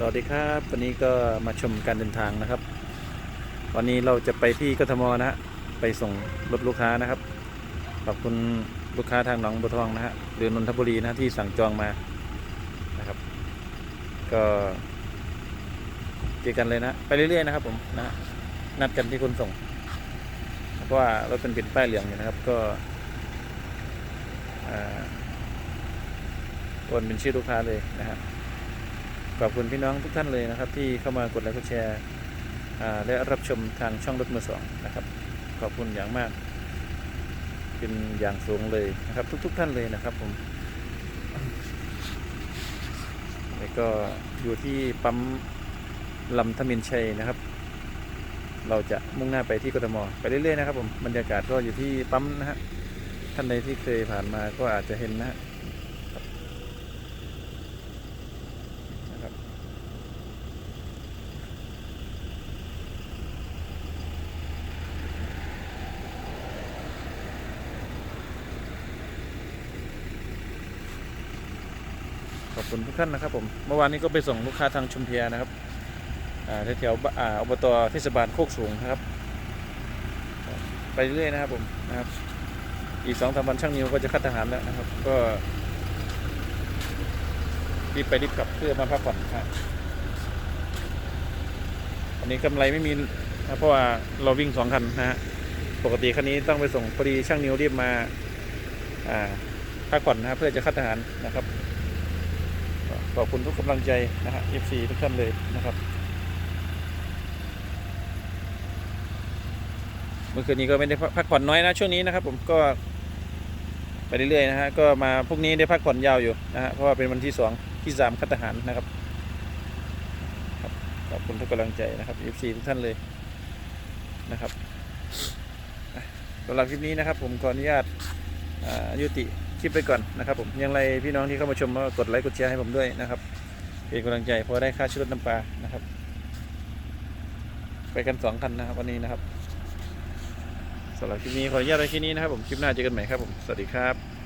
สวัสดีครับวันนี้ก็มาชมการเดินทางนะครับ วันนี้เราจะไปที่กทมนะฮะไปส่งรถลูกค้านะครับขอบคุณลูกค้าทางหนองบัวทองนะฮะหรือนนทบุรีนะที่สั่งจองมานะครับ ก็เจอกันเลยนะไปเรื่อยๆนะครับผมนะนัดกันที่คนส่งเพราะว่ารถเป็นปิดป้ายเหลืองอยู่นะครับก็อ่าโอนเป็นชื่อลูกค้าเลยนะฮะ ขอบคุณพี่น้องทุกท่านเลยนะครับ ที่เข้ามากดไลค์กดแชร์และรับชมทางช่องรถมือสองนะครับ ขอบคุณอย่างมาก เป็นอย่างสูงเลยนะครับ ทุกๆท่านเลยนะครับผมแล้วก็อยู่ที่ปั๊มลำธมินชัยนะครับ เราจะมุ่งหน้าไปที่กทมไปเรื่อยๆนะครับผมบรรยากาศก็อยู่ที่ปั๊มนะฮะท่านใดที่เคยผ่านมาก็อาจจะเห็นนะฮะ ขอบคุณทุกท่านนะครับผมเมื่อวานนี้ก็ไปส่งลูกค้าทางชุมเพียนะครับแถวๆออบตเทศบาลโคกสูงนะครับ ไปเรื่อยนะครับผมนะครับอีกสองสามวันช่างนิวก็จะคัดทหารแล้วนะครับ ก็รีบไปรีบกลับเพื่อมาพักผ่อนครับวันนี้กำไรไม่มีนะเพราะว่าเราวิ่งสองคันนะฮะปกติคันนี้ต้องไปส่งพอดีช่างนิวรีบมาพักผ่อนนะเพื่อจะคัดทหารนะครับ ขอบคุณทุกกำลังใจนะฮะ FC ทุกท่านเลยนะครับ เมื่อคืนนี้ก็ไม่ได้พักผ่อนน้อยนะช่วงนี้นะครับ ผมก็ไปเรื่อยๆนะฮะก็มาพรุ่งนี้ได้พักผ่อนยาวอยู่นะฮะเพราะว่าเป็นวันที่สองที่สามคัดทหารนะครับขอบคุณทุกกำลังใจนะครับ FC ทุกท่านเลยนะครับสำหรับคลิปนี้นะครับ ผมขออนุญาตยุติ คลิปไปก่อนนะครับผมยังไรพี่น้องที่เข้ามาชมก็กดไลค์กดแชร์ให้ผมด้วยนะครับเป็นกำลังใจเพอได้ค่าชุดน้ำปลานะครับ ไปกันสองคันนะครับวันนี้นะครับสำหรับคลิปนี้ขออนุญาตไว้แค่นี้นะครับผมคลิปหน้าเจอกันใหม่ครับผมสวัสดีครับ